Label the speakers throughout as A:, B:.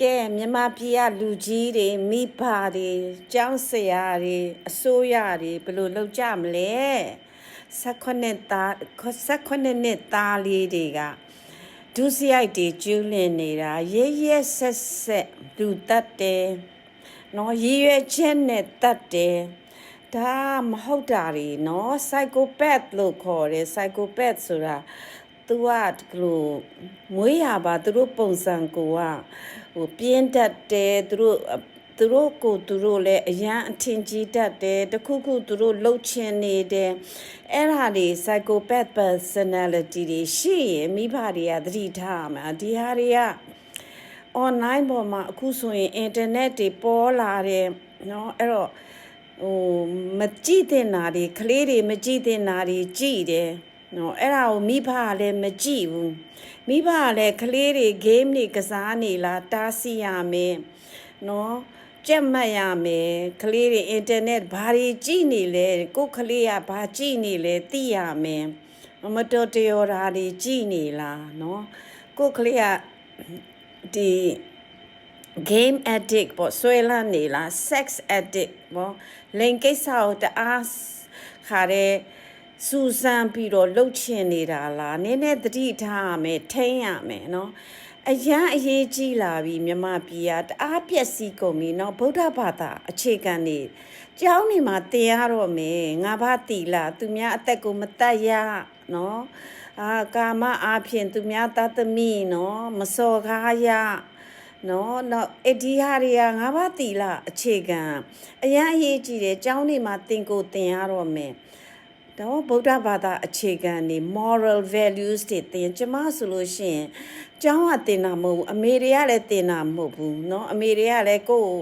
A: ကဲမြန်မာပြည်ကလူကြီးတွေမိဘတွေကျောင်းဆရာတွေအစိုးရတွေဘယ်လိုလုပ်ကြမလဲ16သား16နှစ်သားလေးတွေကဒုစရိုက်တွေကျူးလွန်နေတာရဲရဲဆက်ဆက်လူတတ်တယ်နော်ရည်ရွယ်ချက်နဲ့တတ်တယ်ဒါမဟုတ်တာတွေနော် psychopath လို့ခေါ်တယ် psychopath ဆိုတာ तू ကဒီလိုမွေးရပါသူတို့ပုံစံကိုက ဟိုပြင်းတတ်တယ်သူတို့သူတို့ကိုသူတို့လည်းအရန်အထင်ကြီးတတ်တယ်တခုခုသူတို့လှုပ်ချင်နေတယ်အဲ့ဒါတွေ psychopath personality တွေရှိရင်မိဘတွေကသတိထားရမှာဒီဟာတွေက online ပေါ်မှာအခုဆိုရင် internet တွေပေါ်လာတယ်เนาะအဲ့တော့ဟိုမကြည့်တဲ့နာတွေကလေးတွေမကြည့်တဲ့နာတွေကြည့်တယ် နော်အဲ့ဒါကိုမိဘကလည်းမကြည့်ဘူးမိဘကလည်းကလေးတွေ game တွေကစားနေလားတားဆီးရမယ်နော်ကြက်မှတ်ရမယ်ကလေးတွေ internet ဘာတွေကြည့်နေလဲကိုယ်ကလေးကဘာကြည့်နေလဲသိရမယ်မတော်တရောတာတွေကြည့်နေလားနော်ကိုယ်ကလေးကဒီ game addict ပေါ့ဆွဲလန်းနေလား sex addict ပေါ့လိင်ကိစ္စကိုတအားခါတဲ့ စူစမ်းပြီးတော့လှုပ်ချင်နေတာလားနည်းနည်းသတိထားရမယ်ထိန်းရမယ်နော်အရန်အရေးကြီးလာပြီမြမပြည်ကတအားပြက်စီးကုန်ပြီเนาะဗုဒ္ဓဘာသာအခြေခံနေကျောင်းနေမှာတင်ရတော့မယ်ငါဘာတီလာသူများအသက်ကိုမတတ်ရเนาะအာကာမအားဖြင့်သူများတတ်သမီးเนาะမစော်ကားရနော်တော့အဒီဟာတွေကငါးပါးတီလာအခြေခံအရန်အရေးကြီးတယ်ကျောင်းနေမှာတင်ကိုတင်ရတော့မယ် တော့ဗုဒ္ဓဘာသာအခြေခံနေ moral values တွေတင်ကျမဆိုလို့ရှိရင်ကျောင်းကတင်တာမဟုတ်ဘူးအမေတွေကလည်းတင်တာမဟုတ်ဘူးเนาะအမေတွေကလည်းကိုယ့်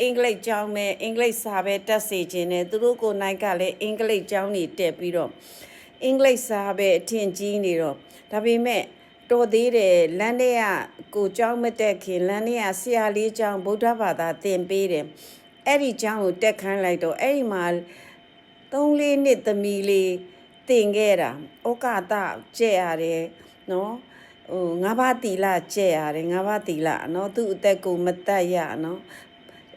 A: အင်္ဂလိပ်ကျောင်းပဲအင်္ဂလိပ်စာပဲတက်စေခြင်းနဲ့သူတို့ကိုယ်နိုင်ကလည်းအင်္ဂလိပ်ကျောင်းနေတက်ပြီးတော့အင်္ဂလိပ်စာပဲအထင်ကြီးနေတော့ဒါပေမဲ့တော်သေးတယ်လမ်းထဲကကိုเจ้าမတက်ခင်လမ်းထဲကဆရာလေးเจ้าဗုဒ္ဓဘာသာသင်ပေးတယ်အဲ့ဒီเจ้าကိုတက်ခိုင်းလိုက်တော့အဲ့ဒီမှာ 3လေးနှစ်သမီးလေးတင်ခဲ့တာဩကာသကျက်ရတယ်နော်ဟိုငါးပါးတီလာကျက်ရတယ်ငါးပါးတီလာနော်သူ့အသက်ကိုမတတ်ရနော်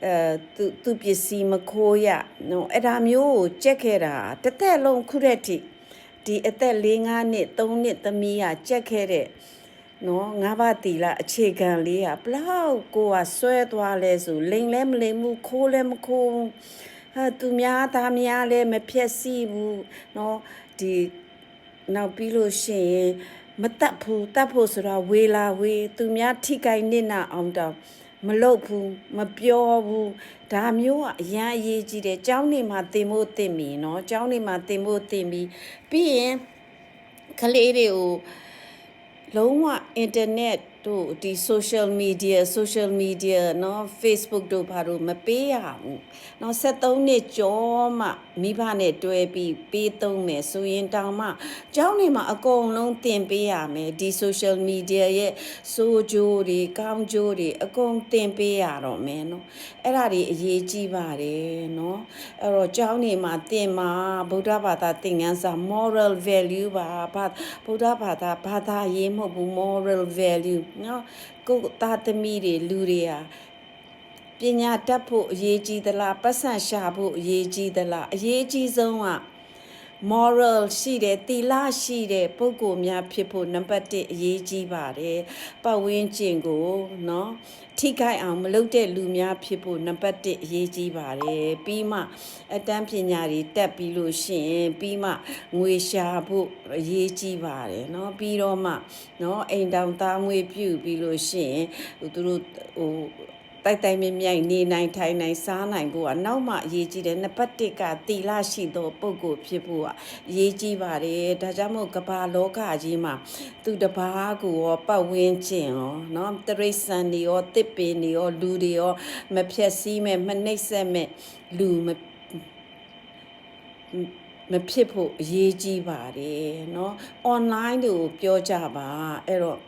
A: အဲသူသူပစ္စည်းမခိုးရနော်အဲ့ဒါမျိုးကိုကြက်ခဲ့တာတစ်သက်လုံးခုရက်ထိဒီအသက်၄၅နှစ်၃နှစ်သမီးကကြက်ခဲ့တဲ့နော်ငါးပါးတီလာအခြေခံလေးကဘလောက်ကိုကဆွဲသွားလဲဆိုလိန်လဲမလိန်ဘူးခိုးလဲမခိုးဘူးဟာ သူများသားများလဲမဖြက်စီးဘူးနော်ဒီနောက်ပြီးလို့ရှိရင်မတတ်ဘူးတတ်ဖို့ဆိုတော့ဝေလာဝေးသူများထိကိုင်နစ်နာအောင်တော့မလုပ်ဘူးမပြောဘူးဒါမျိုးကအရန်အရေးကြီးတယ်เจ้าနေမှာတင်ဖို့တင်ပြီเนาะเจ้าနေမှာတင်ဖို့တင်ပြီပြီးရင်ကလေးတွေကိုလုံးဝအင် တာနက်တို့ဒီ social media social media เนาะ Facebook တို့ဘာလို့မပေးရဘူးเนาะ73နှစ်ကျော်မှမိဘနဲ့တွဲပြီးပေးသုံးမယ်ဆိုရင်တောင်မှကျောင်းနေမှာအကုန်လုံးသင်ပေးရမယ်ဒီ social media ရဲ့စိုးကြိုးတွေကောင်းကြိုးတွေအကုန်သင်ပေးရတော့မယ်เนาะအဲ့ဒါတွေအရေးကြီးပါတယ်เนาะအဲ့တော့ကျောင်းနေမှာသင်မှာဗုဒ္ဓဘာသာသင်ခန်းစာ moral value ပါဘာဗုဒ္ဓဘာသာဘာသာရေးမဟုတ်ဘူး moral value နော်ကိုယ်သားသမီးတွေလူတွေဟာပညာတတ်ဖို့အရေးကြီးသလားပတ်စံရှာဖို့အရေးကြီးသလားအရေးကြီးဆုံးက moral ရှိတယ်သီလရှိတယ်ပုဂ္ဂိုလ်များဖြစ်ဖို့နံပါတ်1အရေးကြီးပါတယ်ပတ်ဝန်းကျင်ကိုเนาะထိခိုက်အောင်မလုပ်တဲ့လူများဖြစ်ဖို့နံပါတ်1အရေးကြီးပါတယ်ပြီးမှအတန်းပညာတွေတက်ပြီးလို့ရှိရင်ပြီးမှငွေရှာဖို့အရေးကြီးပါတယ်เนาะပြီးတော့မှเนาะအိမ်တောင်သားငွေပြုပြီးလို့ရှိရင်သူတို့ဟို တိုက်တိုက်မြမြိုင်နေနိုင်ထိုင်နိုင်စားနိုင်ဖို့ကနောက်မှအရေးကြီးတယ်နံပါတ်1ကတီလာရှိသောပုံကိုယ်ဖြစ်ဖို့ကအရေးကြီးပါတယ်ဒါကြောင့်မို့ကမ္ဘာလောကကြီးမှာသူတပားကိုရောပတ်ဝန်းကျင်ရောเนาะတရိษံတွေရောတစ်ပင်တွေရောလူတွေရောမဖြက်စီးမဲ့မနှိပ်စက်မဲ့လူမမဖြစ်ဖို့အရေးကြီးပါတယ်เนาะ online တွေကိုပြောကြပါအဲ့တော့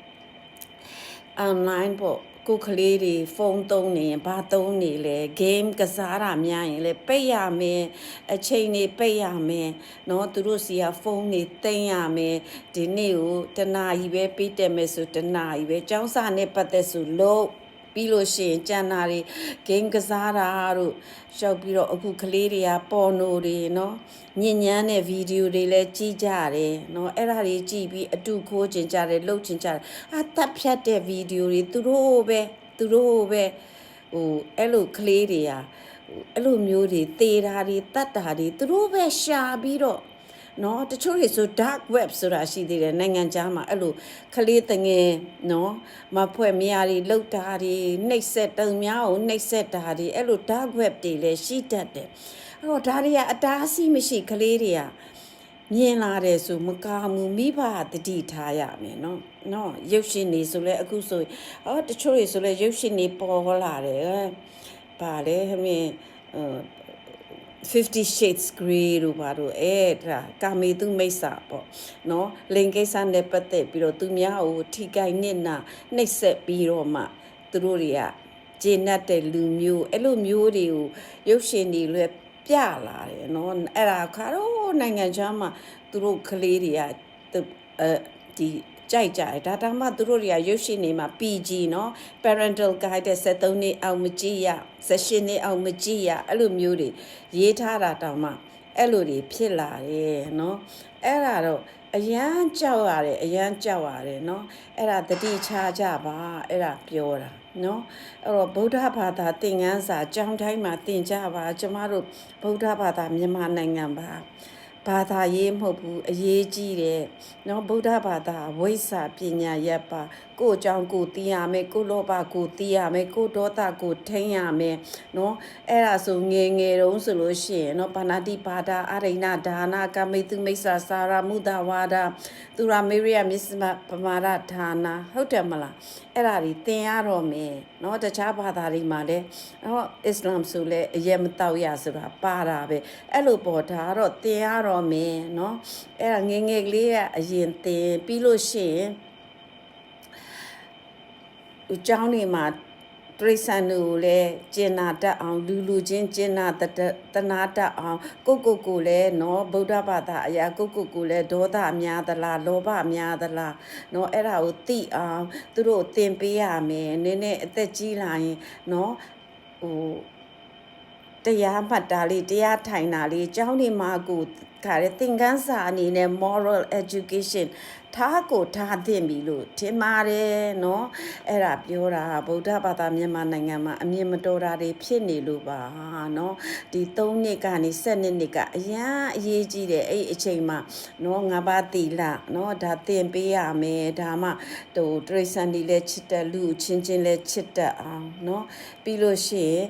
A: online ပေါ့ ကိုယ်ကလေးတွေဖုန်းသုံးနေရင်ဘာသုံးနေလဲ game ကစားတာများရင်လေပိတ်ရမယ်အချိန်တွေပိတ်ရမယ်เนาะသူတို့စီကဖုန်းတွေသိမ်းရမယ်ဒီနေ့ကိုတနာကြီးပဲပြီးတက်မယ်ဆိုတနာကြီးပဲចောင်းစာနဲ့ပတ်သက်ဆိုလို့ပ ပြီးလို့ရှိရင်ကြံတာတွေဂိမ်းကစားတာတို့ရှောက်ပြီးတော့အခုကလေးတွေကပေါ်နိုတွေနော်ညဉ့်ညမ်းတဲ့ဗီဒီယိုတွေလည်းကြည့်ကြတယ်နော်အဲ့ဒါတွေကြည့်ပြီးအတူခိုးကျင်ကြတယ်လှုပ်ကျင်ကြတယ်အာတပ်ဖြတ်တဲ့ဗီဒီယိုတွေသူတို့ပဲသူတို့ပဲဟိုအဲ့လိုကလေးတွေကဟိုအဲ့လိုမျိုးတွေသေတာတွေတတ်တာတွေသူတို့ပဲရှာပြီးတော့ နော်တချို့တွေဆို dark web ဆိုတာရှိသေးတယ်နိုင်ငံခြားမှာအဲ့လိုခလေးတငယ်နော်မဖွဲ့မရတွေလောက်တာတွေနှိပ်ဆက်တုံများကိုနှိပ်ဆက်တာတွေအဲ့လို dark web တွေလည်းရှိတတ်တယ်အဲ့တော့ဒါတွေကအတားအဆီးမရှိခလေးတွေကမြင်လာတယ်ဆိုမကားမှုမိဘတတိထားရမယ်နော်နော်ရုပ်ရှင်နေဆိုလဲအခုဆိုအော်တချို့တွေဆိုလဲရုပ်ရှင်နေပေါ်လာတယ်ဗာလေဟမင်းဟို 50 shades gray တို့ဘာတို့အဲ့ဒါကာမေသူမိတ်ဆာပေါ့နော်လိင်ကိစ္စနဲ့ပတ်သက်ပြီးတော့သူများကိုထိကိုက်နစ်နာနှိပ်စက်ပြီးတော့မှသူတို့တွေကဂျင်းတ်တဲ့လူမျိုးအဲ့လိုမျိုးတွေကိုရုပ်ရှင်တွေလွယ်ပြလာတယ်နော်အဲ့ဒါခါတော့နိုင်ငံခြားမှာသူတို့ကလေးတွေကသူအဲဒီ ကြိုက်ကြတယ်ဒါတောင်မှသူတို့တွေကရုပ်ရှင်တွေမှာ PG เนาะ parental guide 73နှစ်အောင်မကြည့်ရ18နှစ်အောင်မကြည့်ရအဲ့လိုမျိုးတွေရေးထားတာတောင်မှအဲ့လိုတွေဖြစ်လာတယ်เนาะအဲ့ဒါတော့အရန်ကြောက်ရတယ်အရန်ကြောက်ရတယ်เนาะအဲ့ဒါတတိချကြပါအဲ့ဒါပြောတာနော်အဲ့တော့ဗုဒ္ဓဘာသာသင်ခန်းစာကျောင်းတိုင်းမှာသင်ကြပါကျမတို့ဗုဒ္ဓဘာသာမြန်မာနိုင်ငံပါ ဘာသာရေးမဟုတ်ဘူးအရေးကြီးတယ်နော်ဗုဒ္ဓဘာသာဝိဇ္ဇာပညာရပ်ပါ ကိုယ့်အကြောင်းကိုသိရမယ်ကိုယ့်လောဘကိုသိရမယ်ကိုယ့်ဒေါသကိုထိန်းရမယ်နော်အဲ့ဒါဆိုငယ်ငယ်တုန်းဆိုလို့ရှိရင်နော်ပါဏာတိပါဒအရိဏဒါနကမိတုမိစ္ဆာစာရမုဒဝါဒသူရမေရိယမစ္စမပမာဒဌာနာဟုတ်တယ်မလားအဲ့ဒါတွေသင်ရတော့မယ်နော်တခြားဘာသာတွေမှာလည်းနော်အစ္စလာမ်ဆိုလည်းအရက်မတောက်ရဆိုတာပါတာပဲအဲ့လိုပေါ်ဒါကတော့သင်ရတော့မယ်နော်အဲ့ဒါငယ်ငယ်ကလေးကအရင်သင်ပြီးလို့ရှိရင် အကြောင်းတွေမှာတရိษံတို့ကိုလည်းကျင်နာတတ်အောင်လူလူချင်းကျင်နာတတတနာတတ်အောင်ကိုကိုကိုလည်းနော်ဗုဒ္ဓဘာသာအရာကိုကိုကိုလည်းဒေါသများသလားလောဘများသလားနော်အဲ့ဒါကိုသိအောင်သူတို့သင်ပေးရမယ်နည်းနည်းအသက်ကြီးလာရင်နော်ဟို တရားမှတ်တာလေးတရားထိုင်တာလေးအเจ้าနေမှာကိုခါတဲ့သင်ခန်းစာအနေနဲ့ moral education ထားကိုထားသင့်ပြီလို့ထင်ပါတယ်เนาะအဲ့ဒါပြောတာဗုဒ္ဓဘာသာမြန်မာနိုင်ငံမှာအမြင်မတော်တာတွေဖြစ်နေလို့ပါเนาะဒီ3နှစ်ကနေ7နှစ်ကအရန်အရေးကြီးတယ်အဲ့ဒီအချိန်မှာเนาะငါးပါးသီလเนาะဒါသင်ပေးရမယ်ဒါမှဟိုတရိษံဒီလည်းချစ်တဲ့လူချင်းချင်းလည်းချစ်တတ်အောင်เนาะပြီးလို့ရှိရင်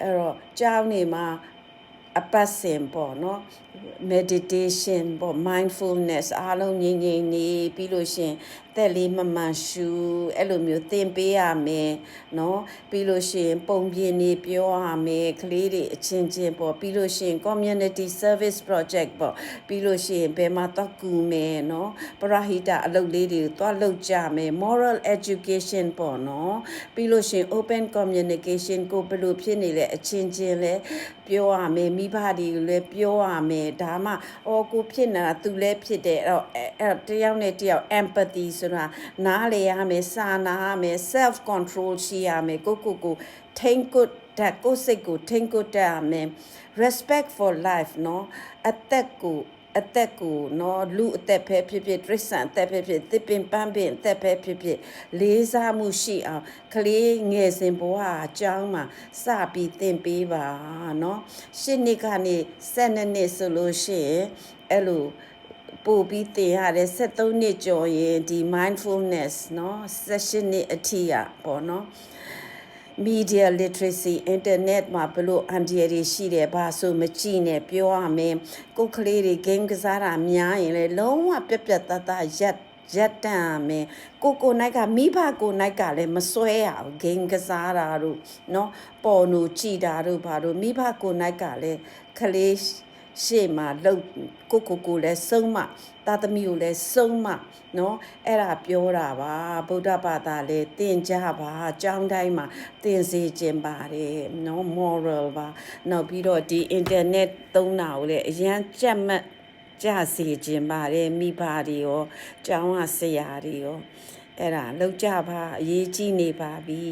A: အဲ့တော့ကြောင်းနေမှာအပတ်စဉ်ပေါ့နော် meditation ပေါ့ mindfulness အားလုံးငြိမ်ငြိမ်နေပြီးလို့ရှရင်သက်လေးမမှန်ရှူအဲ့လိုမျိုးသင်ပေးရမယ်เนาะပြီးလို့ရှရင်ပုံပြင်းနေပြောရမယ်ကလေးတွေအချင်းချင်းပေါ့ပြီးလို့ရှရင် community service project ပေါ့ပြီးလို့ရှရင်ဘယ်မှာတော့ကူမယ်เนาะပရဟိတအလုပ်လေးတွေသွားလုပ်ကြမယ် moral education ပေါ့เนาะပြီးလို့ရှရင် open communication ကိုဘယ်လိုဖြစ်နေလဲအချင်းချင်းလဲပြောရမယ်မိဘတွေကိုလည်းပြောရမယ် ်တယ်ဒါမှအော်ကိုဖြစ်နေတာသူလည်းဖြစ်တယ်အဲ့တော့အဲ့တယောက်နဲ့တယောက် empathy ဆိုတာနားလေရမယ်စာနာရမယ် self control ရှိရမယ်ကိုကိုကို thank good တက်ကိုစိတ်ကို thank good တက်ရမယ် respect for life နော်အသက်ကို အသက်ကိုနော်လူအသက်ပဲဖြစ်ဖြစ်တရိษံအသက်ပဲဖြစ်သစ်ပင်ပန်းပင်အသက်ပဲဖြစ်ဖြစ်လေးစားမှုရှိအောင်ကလေးငယ်စဉ်ဘဝအကြောင်းမှာစပြီးသင်ပေးပါနော်ရှစ်နှစ်ကနေ7နှစ်ဆိုလို့ရှိရင်အဲ့လိုပို့ပြီးသင်ရတယ်73နှစ်ကျော်ရင်ဒီ mindfulness เนาะ16နှစ်အထိอ่ะပေါ့เนาะ media literacy internet မှာဘလို့အန်ဒီရီရှိတယ်ဘာဆိုမကြည့်နဲ့ပြောရမယ်ကိုယ်ကလေးတွေ game ကစားတာများရင်လေလုံးဝပြက်ပြက်တတ်တတ်ရက်ရက်တန်မယ်ကိုကိုနိုင်ကမိဘကိုနိုင်ကလည်းမစွဲရဘူးဂိမ်းကစားတာတို့เนาะပေါ်နူကြည်တာတို့ဘာတို့မိဘကိုနိုင်ကလည်းကလေး ရှေ့မှာလှုပ်ကိုကိုကိုလည်းစုံမသာသမီကိုလည်းစုံမเนาะအဲ့ဒါပြောတာပါဗုဒ္ဓဘာသာလည်းသင်ကြပါအကြောင်းတိုင်းမှာသင်စေခြင်းပါတယ်เนาะ moral ပါနောက်ပြီးတော့ဒီ internet သုံးတာကိုလည်းအရန်ကြက်မှတ်ကြစေခြင်းပါတယ်မိဘတွေရောကျောင်းကဆရာတွေရောအဲ့ဒါလောက်ကြပါအရေးကြီးနေပါပြီ